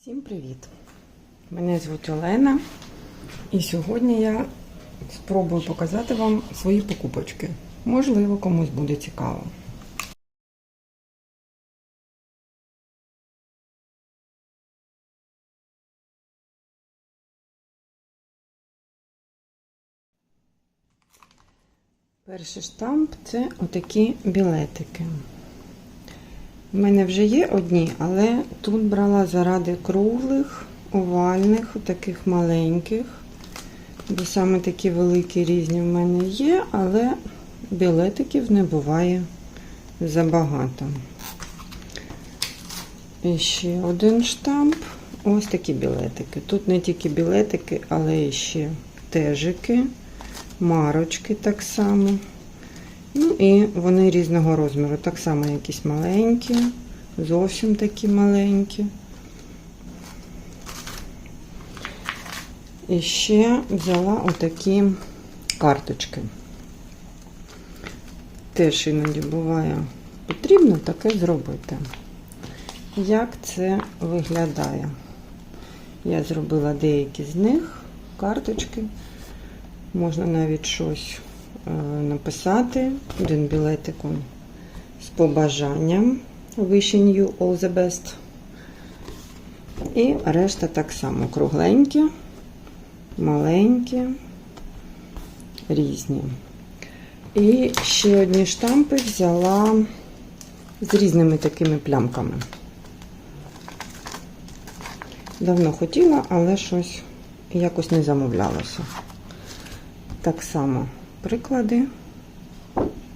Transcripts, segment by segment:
Всім привіт! Мене звуть Олена, і сьогодні я спробую показати вам свої покупочки. Можливо, комусь буде цікаво. Перший штамп це отакі білетики. У мене вже є одні, але тут брала заради круглих, овальних, таких маленьких. Бо саме такі великі різні в мене є, але білетиків не буває забагато. І ще один штамп. Ось такі білетики. Тут не тільки білетики, але ще тежики, марочки так само. Ну і вони різного розміру. Так само якісь маленькі, зовсім такі маленькі. І ще взяла отакі карточки. Теж іноді буває потрібно таке зробити. Як це виглядає? Я зробила деякі з них карточки. Можна навіть щось написати. Один білетиком з побажанням. Wishing you all the best. І решта так само кругленькі, маленькі, різні. І ще одні штампи взяла з різними такими плямками. Давно хотіла, але щось якось не замовлялося. Так само приклади,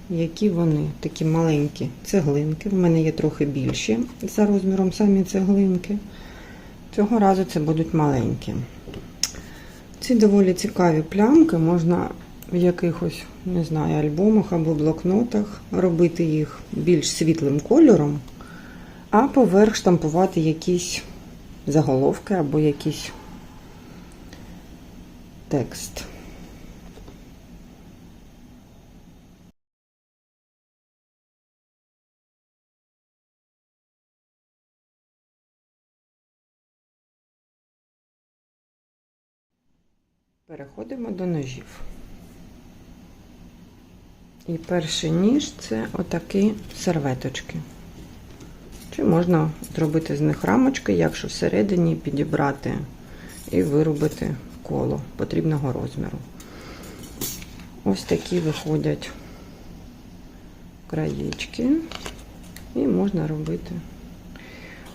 які вони такі маленькі цеглинки. В мене є трохи більші за розміром самі цеглинки. Цього разу це будуть маленькі. Ці доволі цікаві плямки, можна в якихось, не знаю, альбомах або блокнотах робити їх більш світлим кольором, а поверх штампувати якісь заголовки або якийсь текст. Переходимо до ножів. І перший ніж це отакі серветочки. Чи можна зробити з них рамочки, якщо всередині підібрати і виробити коло потрібного розміру. Ось такі виходять краєчки, і можна робити.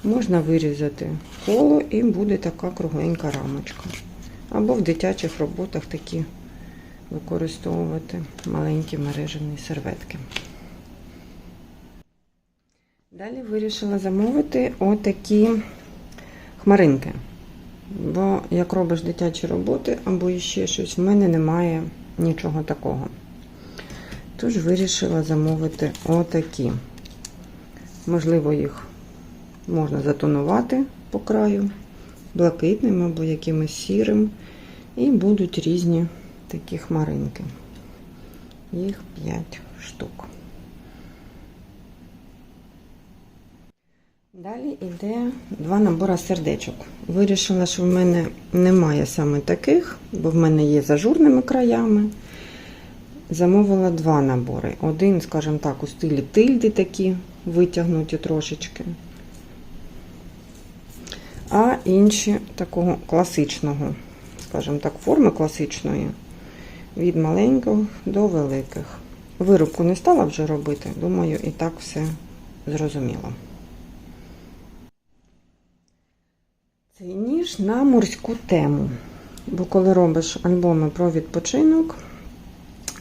Можна вирізати коло і буде така кругленька рамочка. Або в дитячих роботах такі використовувати маленькі мережені серветки. Далі вирішила замовити отакі хмаринки. Бо як робиш дитячі роботи або ще щось, в мене немає нічого такого. Тож вирішила замовити отакі. Можливо, їх можна затонувати по краю блакитним або якимось сірим. І будуть різні такі хмаринки. Їх 5 штук. Далі йде два набори сердечок. Вирішила, що в мене немає саме таких, бо в мене є з ажурними краями. Замовила два набори. Один, скажімо так, у стилі тильди такі витягнуті трошечки. А інші такого класичного, скажімо так, форми класичної, від маленьких до великих. Виробку не стала вже робити, думаю, і так все зрозуміло. Цей ніж на морську тему. Бо коли робиш альбоми про відпочинок,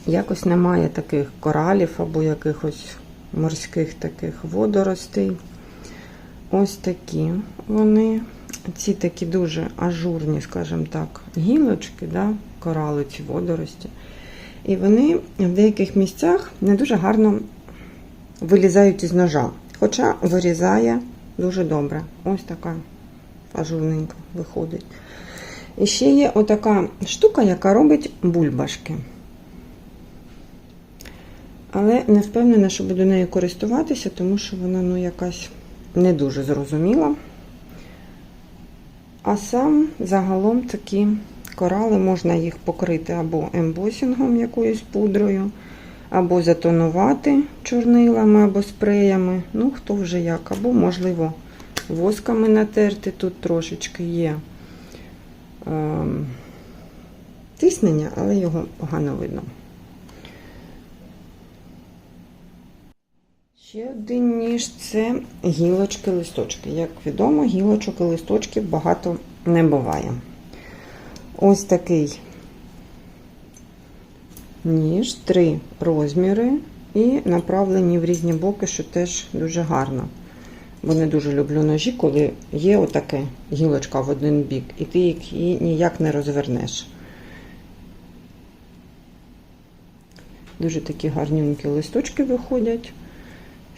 якось немає таких коралів або якихось морських таких водоростей. Ось такі вони. Ці такі дуже ажурні, скажімо так, гілочки, да, корали ці водорості. І вони в деяких місцях не дуже гарно вилізають із ножа. Хоча вирізає дуже добре. Ось така ажурненька виходить. І ще є отака штука, яка робить бульбашки. Але не впевнена, що буду нею користуватися, тому що вона ну, якась не дуже зрозуміла. А сам загалом такі корали можна їх покрити або ембосінгом якоюсь пудрою, або затонувати чорнилами або спреями. Ну, хто вже як, або, можливо, восками натерти. Тут трошечки є ем, тиснення, але його погано видно. Ще один ніж це гілочки-листочки. Як відомо, гілочок і листочків багато не буває. Ось такий ніж, три розміри і направлені в різні боки, що теж дуже гарно. Бо не дуже люблю ножі, коли є отаке гілочка в один бік, і ти її ніяк не розвернеш. Дуже такі гарненькі листочки виходять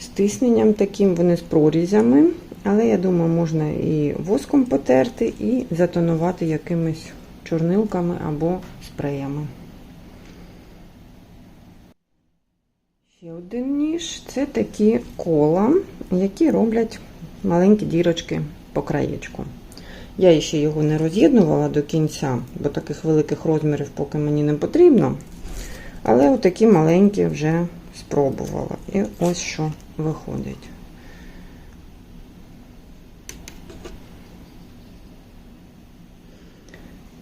з тисненням таким, вони з прорізями, але я думаю, можна і воском потерти, і затонувати якимись чорнилками або спреями. Ще один ніж це такі кола, які роблять маленькі дірочки по краєчку. Я ще його не роз'єднувала до кінця, бо таких великих розмірів поки мені не потрібно. Але отакі маленькі вже спробувала. І ось що виходить.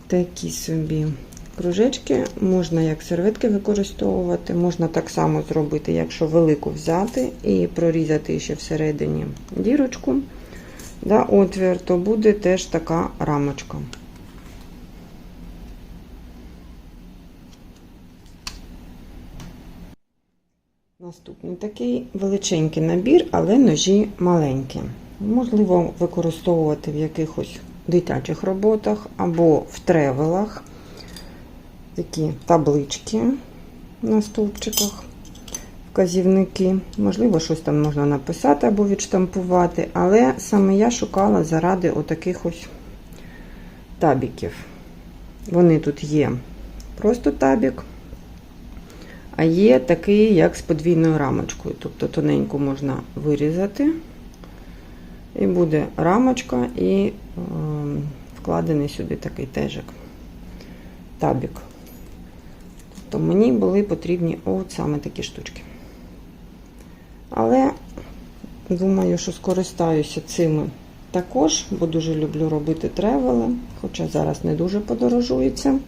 Такі собі кружечки можна як серветки використовувати, можна так само зробити, якщо велику взяти і прорізати ще всередині дірочку, да, отвір, то буде теж така рамочка. Наступний такий величенький набір, але ножі маленькі. Можливо, використовувати в якихось дитячих роботах або в тревелах такі таблички на стовпчиках, вказівники. Можливо, щось там можна написати або відштампувати, але саме я шукала заради отаких ось табіків. Вони тут є просто табік. А є такий, як з подвійною рамочкою. Тобто тоненьку можна вирізати, і буде рамочка, і е, вкладений сюди такий тежик, табік. Тобто мені були потрібні от саме такі штучки. Але думаю, що скористаюся цими також, бо дуже люблю робити тревели, хоча зараз не дуже подорожується.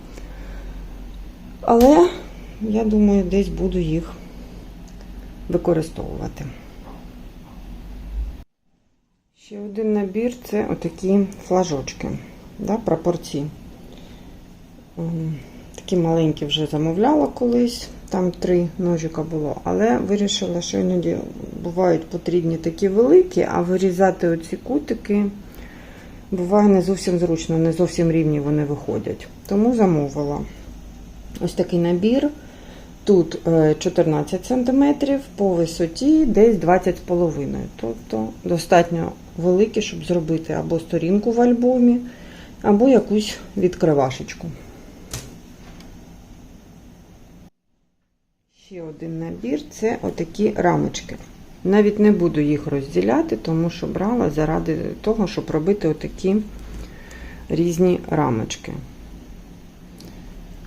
Але я думаю, десь буду їх використовувати. Ще один набір це отакі флажочки, да, прапорці. Такі маленькі вже замовляла колись, там три ножика було, але вирішила, що іноді бувають потрібні такі великі, а вирізати оці кутики буває не зовсім зручно, не зовсім рівні вони виходять. Тому замовила ось такий набір. Тут 14 см, по висоті десь 20,5 Тобто достатньо великі, щоб зробити або сторінку в альбомі, або якусь відкривашечку. Ще один набір це отакі рамочки. Навіть не буду їх розділяти, тому що брала заради того, щоб робити отакі різні рамочки.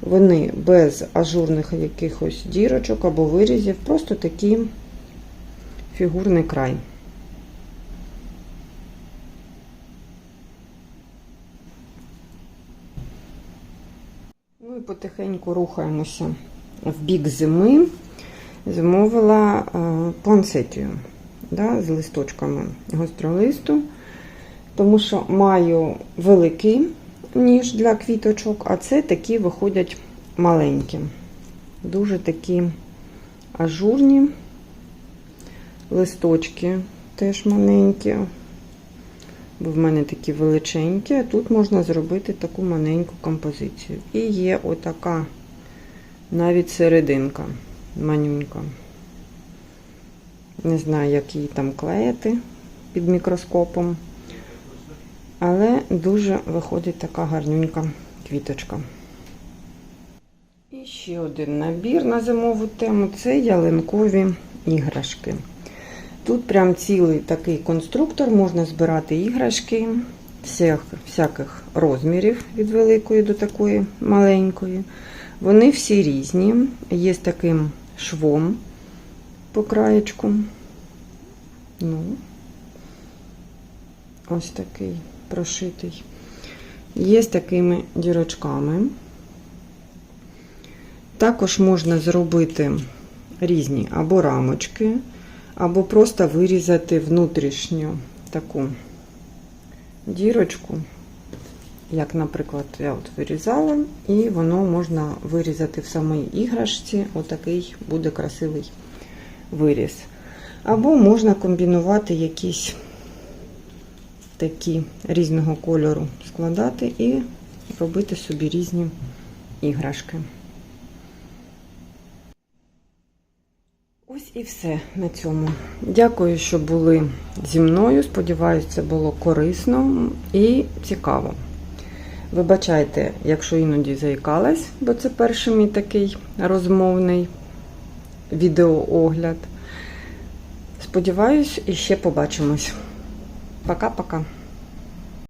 Вони без ажурних якихось дірочок або вирізів, просто такий фігурний край. Ну і потихеньку рухаємося в бік зими. Замовила пансетію да, з листочками гостролисту, тому що маю великий ніж для квіточок, а це такі виходять маленькі. Дуже такі ажурні листочки теж маленькі, бо в мене такі величенькі, а тут можна зробити таку маленьку композицію. І є отака навіть серединка манюнька. Не знаю, як її там клеїти під мікроскопом. Але дуже виходить така гарнюнька квіточка. І ще один набір на зимову тему це ялинкові іграшки. Тут прям цілий такий конструктор, можна збирати іграшки, всіх, всяких розмірів від великої до такої маленької. Вони всі різні. Є з таким швом по краєчку. Ну, ось такий прошитий. Є з такими дірочками. Також можна зробити різні або рамочки, або просто вирізати внутрішню таку дірочку, як, наприклад, я от вирізала, і воно можна вирізати в самій іграшці. Отакий буде красивий виріз. Або можна комбінувати якісь такі різного кольору складати і робити собі різні іграшки. Ось і все на цьому. Дякую, що були зі мною. Сподіваюся, це було корисно і цікаво. Вибачайте, якщо іноді заїкалась, бо це перший мій такий розмовний відеоогляд. Сподіваюсь, і ще побачимось. Пока-пока.